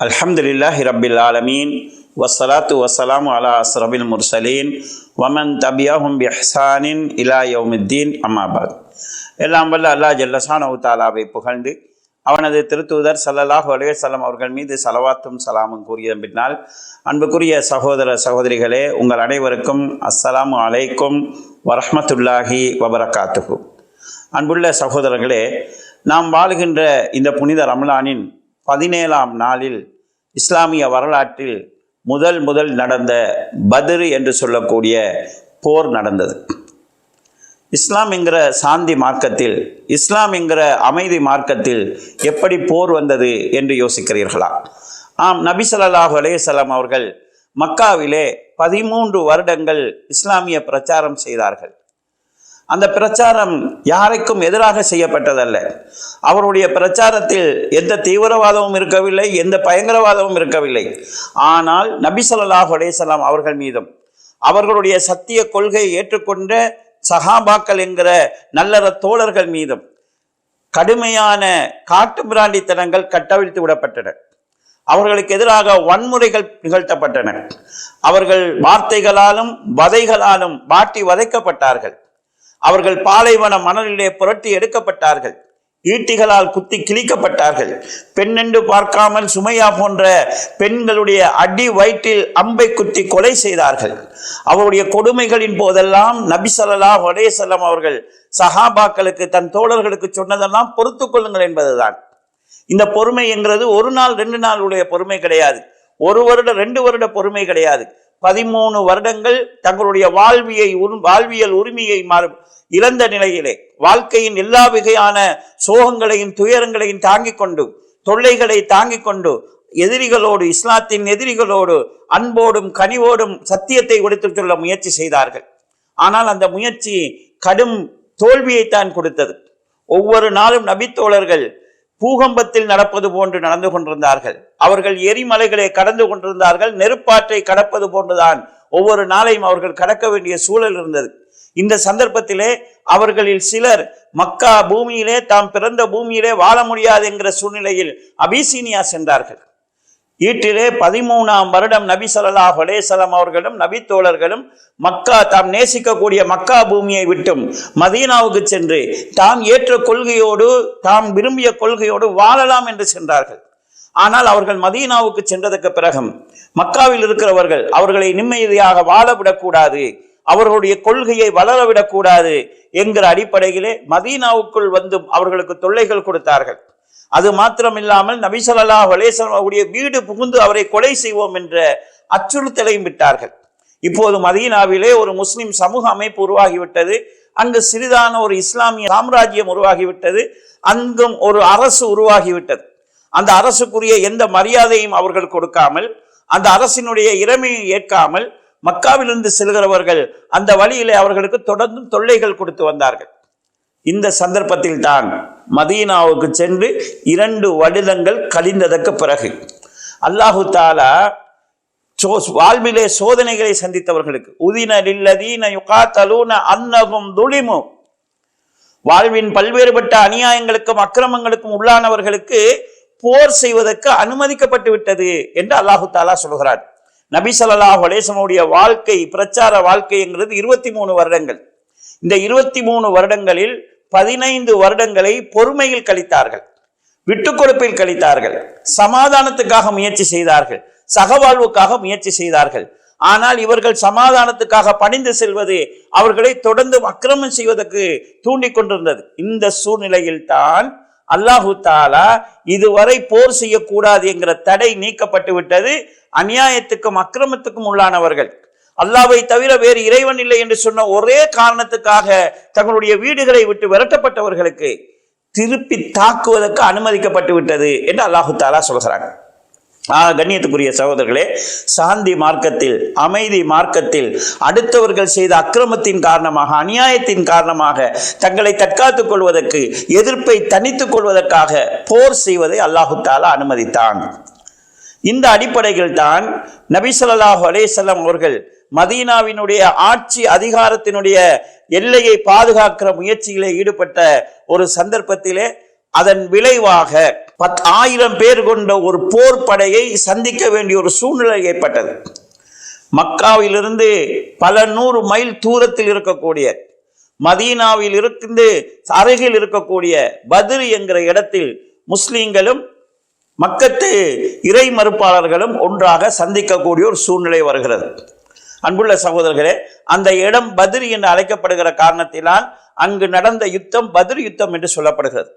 அல்ஹம்துலில்லாஹி ரபில் ஆலமீன். வஸ்ஸலாத்து வசலாம் அலா அஸ்ரபில் முர்சலீன். வமன் தபியாஹும் பிஹ்சானின் இலா யவுமுத்தீன் அம்மாபாத் எல்லாம் வல்ல அல்லாஹ் ஜல்லசான் தாலாவை புகழ்ந்து அவனது திருத்தூதர் சல்லல்லாஹ் அலைஹி அவர்கள் மீது சலவாத்தும் சலாமும் கூறிய பின்னால் அன்புக்குரிய சகோதர சகோதரிகளே உங்கள் அனைவருக்கும் அஸ்ஸலாமு அலைக்கும் வரஹமத்துல்லாஹி வபரகாத்துகு அன்புள்ள சகோதரர்களே நாம் வாழுகின்ற இந்த புனித ரமலானின் பதினேழாம் நாளில் இஸ்லாமிய வரலாற்றில் முதல் முதல் நடந்த பத்ரு என்று சொல்லக்கூடிய போர் நடந்தது. இஸ்லாம் என்கிற சாந்தி மார்க்கத்தில் இஸ்லாம் என்கிற அமைதி மார்க்கத்தில் எப்படி போர் வந்தது என்று யோசிக்கிறீர்களா? ஆம் நபி ஸல்லல்லாஹு அவர்கள் மக்காவிலே பதிமூன்று வருடங்கள் இஸ்லாமிய பிரச்சாரம் செய்தார்கள். அந்த பிரச்சாரம் யாருக்கும் எதிராக செய்யப்பட்டதல்ல. அவருடைய பிரச்சாரத்தில் எந்த தீவிரவாதமும் இருக்கவில்லை எந்த பயங்கரவாதமும் இருக்கவில்லை. ஆனால் நபி ஸல்லல்லாஹு அவர்கள் மீதும் அவர்களுடைய சத்திய கொள்கையை ஏற்றுக்கொண்ட சஹாபாக்கள் என்கிற நல்லற தோழர்கள் மீதும் கடுமையான காட்டு பிராண்டித்தனங்கள் கட்டவிழ்த்து விடப்பட்டன. அவர்களுக்கு எதிராக வன்முறைகள் நிகழ்த்தப்பட்டன. அவர்கள் வார்த்தைகளாலும் வதைகளாலும் வாட்டி வதைக்கப்பட்டார்கள். அவர்கள் பாலைவன மணலிலே புரட்டி எடுக்கப்பட்டார்கள். ஈட்டிகளால் குத்தி கிழிக்கப்பட்டார்கள். பெண்ணென்று பார்க்காமல் சுமையா போன்ற பெண்களுடைய அடி வயிற்றில் அம்பை குத்தி கொலை செய்தார்கள். அவருடைய கொடுமைகளின் போதெல்லாம் நபிசல்லா ஸல்லல்லாஹு அவர்கள் சஹாபாக்களுக்கு தன் தோழர்களுக்கு சொன்னதெல்லாம் பொறுத்து கொள்ளுங்கள் என்பதுதான். இந்த பொறுமை என்கிறது ஒரு நாள் ரெண்டு நாளுடைய பொறுமை கிடையாது. ஒரு வருட ரெண்டு வருட பொறுமை கிடையாது. பதிமூணு வருடங்கள் தங்களுடைய வாழ்வியை உரு- வாழ்வியல் உரிமையை மாறும். இழந்த நிலையிலே வாழ்க்கையின் எல்லா வகையான சோகங்களையும் துயரங்களையும் தாங்கிக் கொண்டு தொல்லைகளை தாங்கிக் கொண்டு எதிரிகளோடு இஸ்லாத்தின் எதிரிகளோடு அன்போடும் கனிவோடும் சத்தியத்தை உடைத்துச் சொல்ல முயற்சி செய்தார்கள். ஆனால் அந்த முயற்சி கடும் தோல்வியைத்தான் கொடுத்தது. ஒவ்வொரு நாளும் நபித்தோழர்கள் பூகம்பத்தில் நடப்பது போன்று நடந்து கொண்டிருந்தார்கள். அவர்கள் எரிமலைகளை கடந்து கொண்டிருந்தார்கள் நெருப்பாற்றை கடப்பது போன்றுதான் ஒவ்வொரு நாளையும் அவர்கள் கடக்க வேண்டிய சூழல் இருந்தது. இந்த சந்தர்ப்பத்திலே அவர்களில் சிலர் மக்கா பூமியிலே தாம் பிறந்த பூமியிலே வாழ முடியாது என்கிற சூழ்நிலையில் அபிசீனியா சென்றார்கள். ஈட்டிலே பதிமூணாம் வருடம் நபி சொல்லலா ஹொலேசலம் அவர்களும் நபி தோழர்களும் மக்கா தாம் நேசிக்கக்கூடிய மக்கா பூமியை விட்டும் மதீனாவுக்கு சென்று தாம் ஏற்ற கொள்கையோடு தாம் விரும்பிய கொள்கையோடு வாழலாம் என்று சென்றார்கள். ஆனால் அவர்கள் மதீனாவுக்கு சென்றதற்கு பிறகும் மக்காவில் இருக்கிறவர்கள் அவர்களை நிம்மதியாக வாழ விடக்கூடாது அவர்களுடைய கொள்கையை வளர விடக்கூடாது என்கிற அடிப்படையிலே மதீனாவுக்குள் வந்தும் அவர்களுக்கு தொல்லைகள் கொடுத்தார்கள். அது மாத்திரமில்லாமல் நபி ஸல்லல்லாஹு அவருடைய வீடு புகுந்து அவரை கொலை செய்வோம் என்ற அச்சுறுத்தலையும் விட்டார்கள். இப்போது மதீனாவிலே ஒரு முஸ்லிம் சமூக அமைப்பு உருவாகிவிட்டது. அங்கு சிறிதான ஒரு இஸ்லாமிய சாம்ராஜ்யம் உருவாகிவிட்டது. அங்கும் ஒரு அரசு உருவாகிவிட்டது. அந்த அரசுக்குரிய எந்த மரியாதையும் அவர்கள் கொடுக்காமல் அந்த அரசினுடைய இறமையை ஏற்காமல் மக்காவிலிருந்து செல்கிறவர்கள் அந்த வழியிலே அவர்களுக்கு தொடர்ந்து தொல்லைகள் கொடுத்து வந்தார்கள். இந்த சந்தர்ப்பத்தில் தான் மதீனாவுக்கு சென்று இரண்டு வருடங்கள் கழிந்ததற்கு பிறகு அல்லாஹு தாலா சோ- வாழ்விலே சோதனைகளை சந்தித்தவர்களுக்கு உதின யுகாத்தலூன அன்னகும் துளிமும் வாழ்வின் பல்வேறுபட்ட அநியாயங்களுக்கும் அக்கிரமங்களுக்கும் உள்ளானவர்களுக்கு போர் செய்வதற்கு அனுமதிக்கப்பட்டு விட்டது என்று அல்லாஹு தாலா சொல்கிறார் நபி ஸல்லல்லாஹு அலைஹி வாழ்க்கை பிரச்சார வாழ்க்கைங்கிறது இருபத்தி மூணு வருடங்கள். இந்த இருபத்தி மூணு வருடங்களில் பதினைந்து வருடங்களை பொறுமையில் கழித்தார்கள். விட்டுக் கொடுப்பில் கழித்தார்கள். சமாதானத்துக்காக முயற்சி செய்தார்கள். சகவாழ்வுக்காக முயற்சி செய்தார்கள். ஆனால் இவர்கள் சமாதானத்துக்காக பணிந்து செல்வது அவர்களை தொடர்ந்து அக்கிரமம் செய்வதற்கு தூண்டி கொண்டிருந்தது. இந்த சூழ்நிலையில் தான் அல்லாஹு தாலா இதுவரை போர் செய்யக்கூடாது என்கிற தடை நீக்கப்பட்டு விட்டது. அநியாயத்துக்கும் அக்கிரமத்துக்கும் உள்ளானவர்கள். அல்லாவை தவிர வேறு இறைவன் இல்லை என்று சொன்ன ஒரே காரணத்துக்காக தங்களுடைய வீடுகளை விட்டு விரட்டப்பட்டவர்களுக்கு திருப்பி தாக்குவதற்கு அனுமதிக்கப்பட்டு விட்டது என்று அல்லாஹு தாலா சொல்கிறாங்க. கண்ணியத்துக்குரிய சகோதரர்களே சாந்தி மார்க்கத்தில் அமைதி மார்க்கத்தில் அடுத்தவர்கள் செய்த அக்கிரமத்தின் காரணமாக அநியாயத்தின் காரணமாக தங்களை தற்காத்துக் கொள்வதற்கு எதிர்ப்பை தனித்துக் கொள்வதற்காக போர் செய்வதை அல்லாஹு தாலா அனுமதித்தான். இந்த அடிப்படையில் தான் நபிசல்லாஹு அலேசல்லாம் அவர்கள் மதீனாவினுடைய ஆட்சி அதிகாரத்தினுடைய எல்லையை பாதுகாக்கிற முயற்சியிலே ஈடுபட்ட ஒரு சந்தர்ப்பத்திலே அதன் விளைவாக பத் ஆயிரம் பேர் கொண்ட ஒரு போர் படையை சந்திக்க வேண்டிய ஒரு சூழ்நிலை ஏற்பட்டது. மக்காவிலிருந்து பல நூறு மைல் தூரத்தில் இருக்கக்கூடிய மதீனாவில் இருந்து அருகில் இருக்கக்கூடிய பத்ர் என்கிற இடத்தில் முஸ்லீம்களும் மக்கத்து இறை மறுப்பாளர்களும் ஒன்றாக சந்திக்கக்கூடிய ஒரு சூழ்நிலை வருகிறது. அன்புள்ள சகோதரர்களே அந்த இடம் பதிரி என்று அழைக்கப்படுகிற காரணத்தினால் அங்கு நடந்த யுத்தம் பதிர் யுத்தம் என்று சொல்லப்படுகிறது.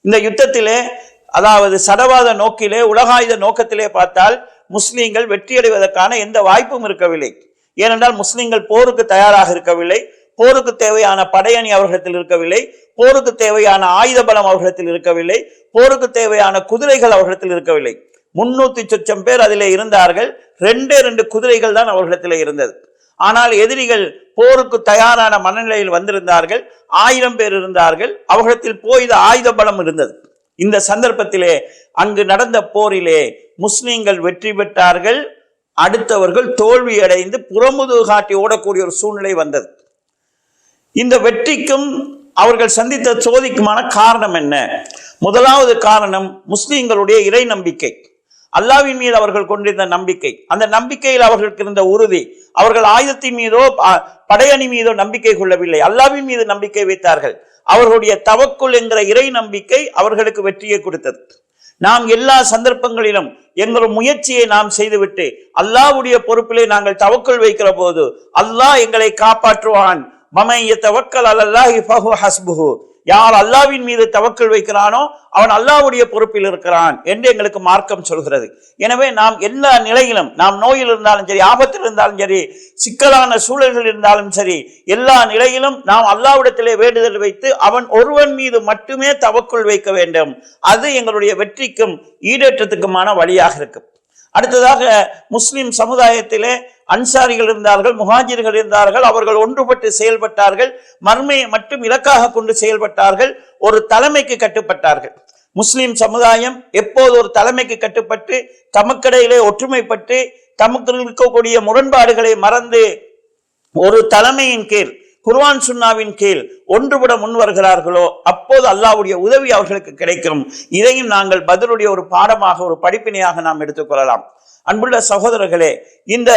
இந்த யுத்தத்திலே அதாவது சடவாத நோக்கிலே உலகாயுத நோக்கத்திலே பார்த்தால் முஸ்லீம்கள் வெற்றியடைவதற்கான எந்த வாய்ப்பும் இருக்கவில்லை. ஏனென்றால் முஸ்லீம்கள் போருக்கு தயாராக இருக்கவில்லை. போருக்கு தேவையான படையணி அவர்களிடத்தில் இருக்கவில்லை. போருக்கு தேவையான ஆயுத பலம் அவர்களிடத்தில் இருக்கவில்லை. போருக்கு தேவையான குதிரைகள் அவர்களிடத்தில் இருக்கவில்லை. முன்னூத்தி சொச்சம் பேர் அதில் இருந்தார்கள். ரெண்டே ரெண்டு குதிரைகள் தான் அவர்களிடத்தில் இருந்தது. ஆனால் எதிரிகள் போருக்கு தயாரான மனநிலையில் வந்திருந்தார்கள். ஆயிரம் பேர் இருந்தார்கள். அவர்களிடத்தில் போய்த ஆயுத பலம் இருந்தது. இந்த சந்தர்ப்பத்திலே அங்கு நடந்த போரிலே முஸ்லீம்கள் வெற்றி பெற்றார்கள். அடுத்தவர்கள் தோல்வி அடைந்து புறமுது காட்டி ஓடக்கூடிய ஒரு சூழ்நிலை வந்தது. இந்த வெற்றிக்கும் அவர்கள் சந்தித்த சோதிக்குமான காரணம் என்ன? முதலாவது காரணம் முஸ்லீம்களுடைய இறை நம்பிக்கை. அல்லாவின் மீது அவர்கள் கொண்டிருந்த நம்பிக்கை. அந்த நம்பிக்கையில் அவர்களுக்கு இருந்த உறுதி. அவர்கள் ஆயுதத்தின் மீதோ படையணி மீதோ நம்பிக்கை கொள்ளவில்லை. அல்லாவின் மீது நம்பிக்கை வைத்தார்கள். அவர்களுடைய தவக்குள் என்கிற இறை நம்பிக்கை அவர்களுக்கு வெற்றியை கொடுத்தது. நாம் எல்லா சந்தர்ப்பங்களிலும் எங்கள் முயற்சியை நாம் செய்துவிட்டு அல்லாஹ்வுடைய பொறுப்பிலே நாங்கள் தவக்குள் வைக்கிற போது அல்லாஹ் எங்களை காப்பாற்றுவான். மமைய தவக்கல் அல்லாஹி ஃபஹு ஹஸ்புஹு. யார் அல்லாவின் மீது தவக்கல் வைக்கிறானோ அவன் அல்லாவுடைய பொறுப்பில் இருக்கிறான் என்று எங்களுக்கு மார்க்கம் சொல்கிறது. எனவே நாம் எல்லா நிலையிலும் நாம் நோயில் இருந்தாலும் சரி ஆபத்தில் இருந்தாலும் சரி சிக்கலான சூழல்கள் இருந்தாலும் சரி எல்லா நிலையிலும் நாம் அல்லாஹ்விடத்திலே வேண்டுதல் வைத்து அவன் ஒருவன் மீது மட்டுமே தவக்குள் வைக்க வேண்டும். அது எங்களுடைய வெற்றிக்கும் ஈடேற்றத்துக்குமான வழியாக இருக்கும். அடுத்ததாக முஸ்லிம் சமுதாயத்திலே அன்சாரிகள் இருந்தார்கள் முஹாஜிர்கள் இருந்தார்கள் அவர்கள் ஒன்றுபட்டு செயல்பட்டார்கள் மர்மையை மட்டும் இலக்காக கொண்டு செயல்பட்டார்கள் ஒரு தலைமைக்கு கட்டுப்பட்டார்கள். முஸ்லிம் சமுதாயம் எப்போது ஒரு தலைமைக்கு கட்டுப்பட்டு தமக்கிடையிலே ஒற்றுமைப்பட்டு தமக்கு இருக்கக்கூடிய முரண்பாடுகளை மறந்து ஒரு தலைமையின் கீழ் குர்வான் சுன்னாவின் கீழ் ஒன்றுபட முன் வருகிறார்களோ அப்போது அல்லாவுடைய உதவி அவர்களுக்கு கிடைக்கும். இதையும் நாங்கள் பதிலுடைய ஒரு பாடமாக ஒரு படிப்பினையாக நாம் எடுத்துக்கொள்ளலாம் அன்புள்ள சகோதரர்களே இந்த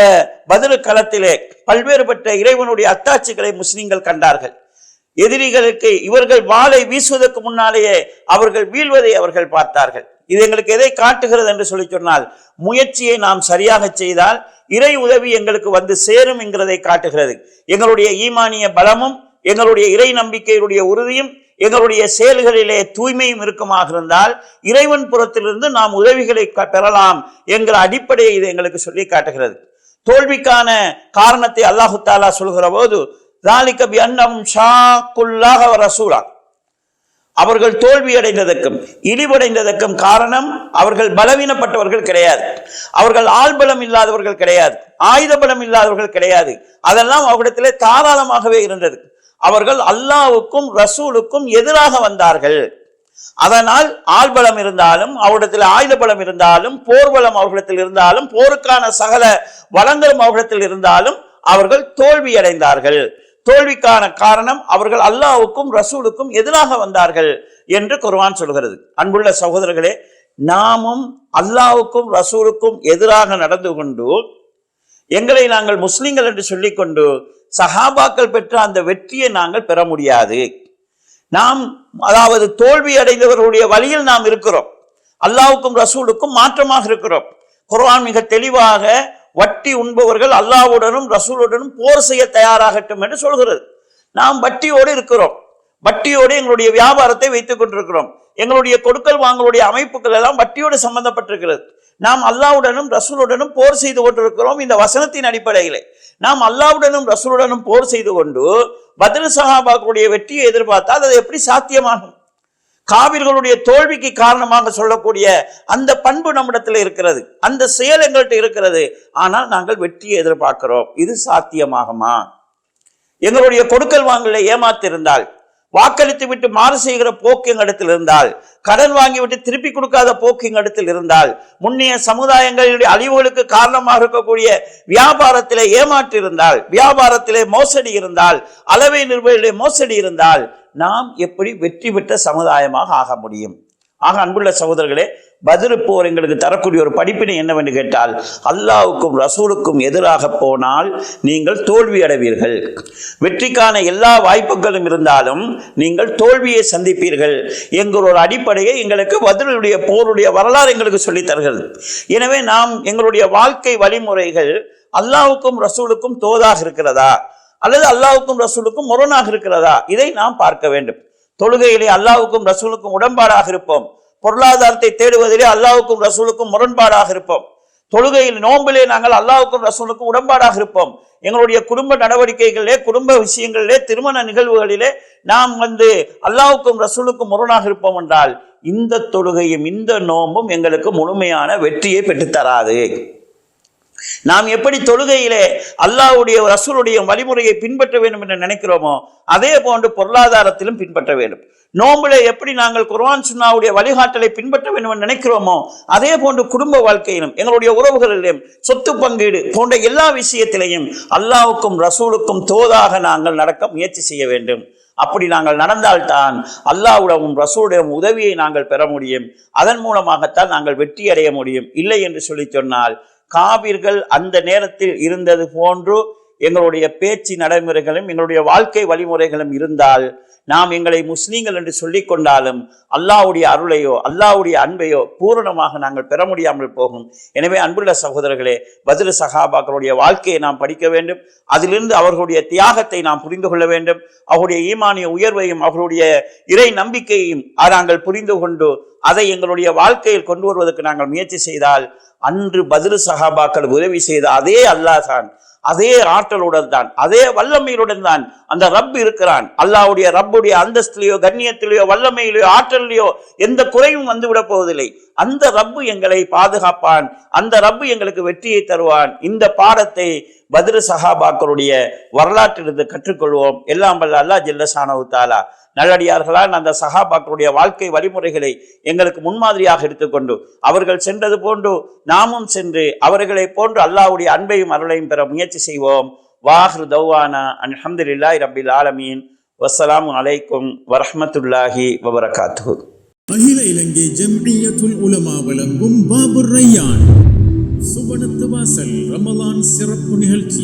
பதிலு களத்திலே பல்வேறுபட்ட இறைவனுடைய அத்தாட்சிகளை முஸ்லிம்கள் கண்டார்கள். எதிரிகளுக்கு இவர்கள் வாளை வீசுவதற்கு முன்னாலேயே அவர்கள் வீழ்வதை அவர்கள் பார்த்தார்கள். இது எங்களுக்கு எதை காட்டுகிறது என்று சொல்லி சொன்னால் முயற்சியை நாம் சரியாக செய்தால் இறை உதவி எங்களுக்கு வந்து சேரும் என்கிறதை காட்டுகிறது. எங்களுடைய ஈமானிய பலமும் எங்களுடைய இறை நம்பிக்கையுடைய உறுதியும் எங்களுடைய செயல்களிலே தூய்மையும் இருக்குமாக இருந்தால் இறைவன் புறத்திலிருந்து நாம் உதவிகளை பெறலாம் என்கிற அடிப்படையை இது எங்களுக்கு சொல்லி காட்டுகிறது. தோல்விக்கான காரணத்தை அல்லாஹு தாலா சொல்கிற போது தாலிக்க அன்னம் அன்னஹும் ரசூலா அவர்கள் தோல்வி அடைந்ததற்கும் இழிவடைந்ததற்கும் காரணம் அவர்கள் பலவீனப்பட்டவர்கள் கிடையாது. அவர்கள் ஆள்பலம் இல்லாதவர்கள் கிடையாது. ஆயுத பலம் இல்லாதவர்கள் கிடையாது. அதெல்லாம் அவரிடத்திலே தாராளமாகவே இருந்தது. அவர்கள் அல்லாவுக்கும் ரசூலுக்கும் எதிராக வந்தார்கள். அதனால் ஆள்பலம் இருந்தாலும் அவரிடத்தில் ஆயுத பலம் இருந்தாலும் போர் பலம் அவர்களிடத்தில் இருந்தாலும் போருக்கான சகல வளங்களும் அவர்களிடத்தில் இருந்தாலும் அவர்கள் தோல்வி அடைந்தார்கள். தோல்விக்கான காரணம் அவர்கள் அல்லாவுக்கும் ரசூலுக்கும் எதிராக வந்தார்கள் என்று குர்வான் சொல்கிறது. அன்புள்ள சகோதரர்களே நாமும் அல்லாவுக்கும் ரசூலுக்கும் எதிராக நடந்து கொண்டு எங்களை நாங்கள் முஸ்லீம்கள் என்று சொல்லிக்கொண்டு சஹாபாக்கள் பெற்ற அந்த வெற்றியை நாங்கள் பெற முடியாது. நாம் அதாவது தோல்வி அடைந்தவர்களுடைய வழியில் நாம் இருக்கிறோம். அல்லாவுக்கும் ரசூலுக்கும் மாற்றமாக இருக்கிறோம். குர்ஆன் மிக தெளிவாக வட்டி உண்பவர்கள் அல்லாஹ்வுடனும் ரசூலுடனும் போர் செய்ய தயாராகட்டும் என்று சொல்கிறது. நாம் வட்டியோடு இருக்கிறோம். வட்டியோடு எங்களுடைய வியாபாரத்தை வைத்துக் கொண்டிருக்கிறோம். எங்களுடைய கொடுக்கல் வாங்கலுடைய அமைப்புகள் எல்லாம் வட்டியோடு சம்பந்தப்பட்டிருக்கிறது. நாம் அல்லாஹ்வுடனும் ரசூலுடனும் போர் செய்து கொண்டிருக்கிறோம் இந்த வசனத்தின் அடிப்படையில். நாம் அல்லாஹ்வுடனும் ரசூலுடனும் போர் செய்து கொண்டு பத்ர சஹாபாக்களுடைய வெற்றியை எதிர்பார்த்தால் அது எப்படி சாத்தியமாகும்? காவிர்களுடைய தோல்விக்கு காரணமாக சொல்லக்கூடிய அந்த பண்பு நம்மிடத்தில் இருக்கிறது. அந்த செயல் எங்கள்கிட்ட இருக்கிறது. ஆனால் நாங்கள் வெற்றியை எதிர்பார்க்கிறோம். இது சாத்தியமாகுமா? எங்களுடைய கொடுக்கல் வாங்கலை ஏமாத்திருந்தால் வாக்களித்து விட்டு மாறு செய்கிற போக்கு எங்களிடத்தில் இருந்தால் கடன் வாங்கிவிட்டு திருப்பி கொடுக்காத போக்கு எங்களிடத்தில் இருந்தால் முன்னைய சமுதாயங்களுடைய அழிவுகளுக்கு காரணமாக இருக்கக்கூடிய வியாபாரத்திலே ஏமாற்று இருந்தால் வியாபாரத்திலே மோசடி இருந்தால் அளவை நிர்வகிலே மோசடி இருந்தால் நாம் எப்படி வெற்றி பெற்ற சமுதாயமாக ஆக முடியும்? ஆக அன்புள்ள சகோதரர்களே பதில் போர் எங்களுக்கு தரக்கூடிய ஒரு படிப்பினை என்னவென்று கேட்டால் அல்லாவுக்கும் ரசூலுக்கும் எதிராக போனால் நீங்கள் தோல்வி அடைவீர்கள். வெற்றிக்கான எல்லா வாய்ப்புகளும் இருந்தாலும் நீங்கள் தோல்வியை சந்திப்பீர்கள். எங்கள் ஒரு அடிப்படையை எங்களுக்கு பதிலுடைய போருடைய வரலாறு எங்களுக்கு சொல்லித் தருகிறது. எனவே நாம் எங்களுடைய வாழ்க்கை வழிமுறைகள் அல்லாவுக்கும் ரசூலுக்கும் தோதாக இருக்கிறதா? அல்லது அல்லாவுக்கும் ரசூலுக்கும் முரணாக இருக்கிறதா? இதை நாம் பார்க்க வேண்டும். தொழுகையிலே அல்லாவுக்கும் ரசூலுக்கும் உடன்பாடாக இருப்போம். பொருளாதாரத்தை தேடுவதிலே அல்லாவுக்கும் ரசூலுக்கும் முரண்பாடாக இருப்போம். தொழுகையில் நோம்பிலே நாங்கள் அல்லாவுக்கும் ரசூலுக்கும் உடன்பாடாக இருப்போம். எங்களுடைய குடும்ப நடவடிக்கைகளிலே குடும்ப விஷயங்களிலே திருமண நிகழ்வுகளிலே நாம் வந்து அல்லாவுக்கும் ரசூலுக்கும் முரணாக இருப்போம் என்றால் இந்த தொழுகையும் இந்த நோம்பும் எங்களுக்கு முழுமையான வெற்றியை பெற்றுத்தராது. நாம் எப்படி தொழுகையிலே அல்லாவுடைய ரசூலுடைய வழிமுறையை பின்பற்ற வேண்டும் என்று நினைக்கிறோமோ அதே போன்று பொருளாதாரத்திலும் பின்பற்ற வேண்டும். நோம்பிலே எப்படி நாங்கள் குர்வான் சுன்னாவுடைய வழிகாட்டலை பின்பற்ற வேண்டும் என்று நினைக்கிறோமோ அதே போன்று குடும்ப வாழ்க்கையிலும் எங்களுடைய உறவுகளிலும் சொத்து பங்கீடு போன்ற எல்லா விஷயத்திலையும் அல்லாவுக்கும் ரசூலுக்கும் தோதாக நாங்கள் நடக்க முயற்சி செய்ய வேண்டும். அப்படி நாங்கள் நடந்தால்தான் அல்லாவுடவும் ரசூலுடையும் உதவியை நாங்கள் பெற முடியும். அதன் மூலமாகத்தான் நாங்கள் வெற்றி அடைய முடியும். இல்லை என்று சொல்லி சொன்னால் காவிர்கள் அந்த நேரத்தில் இருந்தது போன்று எங்களுடைய பேச்சு நடைமுறைகளும் எங்களுடைய வாழ்க்கை வழிமுறைகளும் இருந்தால் நாம் எங்களை முஸ்லீம்கள் என்று சொல்லி கொண்டாலும் அல்லாவுடைய அருளையோ அல்லாஹ்வுடைய அன்பையோ பூரணமாக நாங்கள் பெற முடியாமல் போகும். எனவே அன்புள்ள சகோதரர்களே பதில் சகாபாக்களுடைய வாழ்க்கையை நாம் படிக்க வேண்டும். அதிலிருந்து அவர்களுடைய தியாகத்தை நாம் புரிந்து கொள்ள வேண்டும். அவருடைய ஈமானிய உயர்வையும் அவர்களுடைய இறை நம்பிக்கையையும் நாங்கள் புரிந்து கொண்டு அதை எங்களுடைய வாழ்க்கையில் கொண்டு வருவதற்கு நாங்கள் முயற்சி செய்தால் அன்று பதில் சகாபாக்கள் உதவி செய்த அதே அல்லாஹ் தான் அதே ஆற்றலுடன் தான் அதே வல்லமையுடன் தான் அந்த ரப் இருக்கிறான். அல்லாவுடைய ரப்புடைய அந்தஸ்திலேயோ கண்ணியத்திலேயோ வல்லமையிலேயோ ஆற்றலையோ எந்த குறையும் வந்து விட போவதில்லை. அந்த ரப்பு எங்களை பாதுகாப்பான் அந்த ரப்பு எங்களுக்கு வெற்றியை தருவான். இந்த பாடத்தை பதிரு சஹாபாக்களுடைய வரலாற்றிலிருந்து கற்றுக்கொள்வோம். எல்லாம் வல்ல அல்லாஹ் ஜில்லசானவு தாலா நல்லடியார்களால் அந்த சஹாபாக்களுடைய வாழ்க்கை வழிமுறைகளை எங்களுக்கு முன்மாதிரியாக எடுத்துக்கொண்டு அவர்கள் சென்றது போன்று நாமும் சென்று அவர்களை போன்று அல்லாவுடைய அன்பையும் அருளையும் பெற முயற்சி செய்வோம். வாஹ்ரு தௌவானா அல்ஹம்துலில்லாஹி ரபில் ஆலமீன். வசலாம் அலைக்கும் வரஹ்மத்துல்லாஹி வபரகாத்து அகில இலங்கை ஜம்மியத்துல் உலமா வழங்கும் பாபுர் ரையான் சுபனத்து வாசல் ரமலான் சிறப்பு நிகழ்ச்சி.